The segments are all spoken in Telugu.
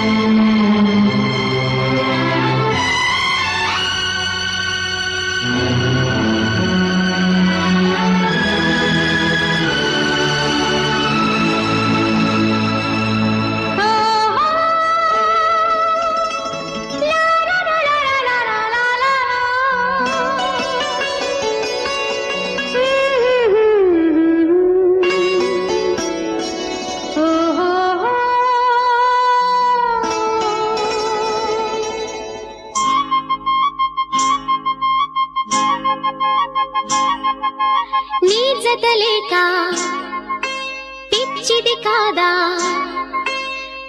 Thank you. నీ జత పిచ్చిది కాదా?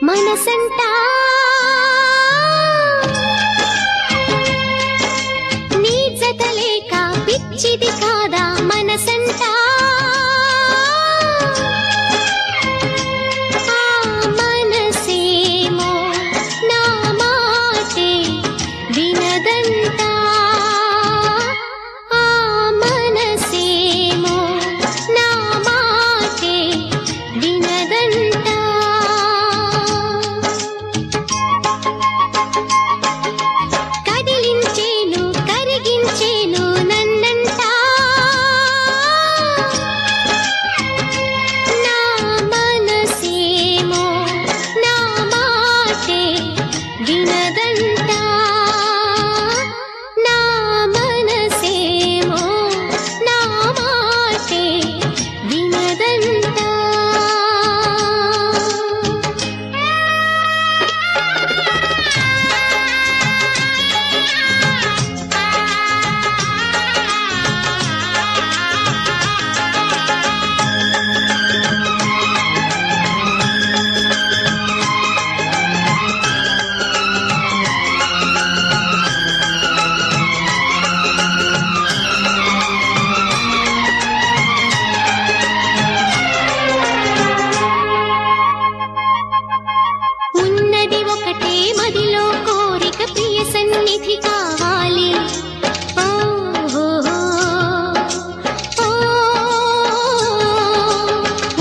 మనసంటా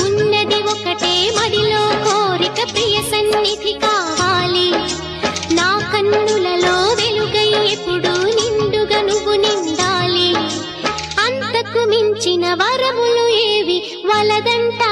ఉన్నది ఒకటే కోరిక సన్నిధి కావాలి నా కన్నులలో ఎప్పుడు అంతకు మించిన వరములు ఏవి? వలదంట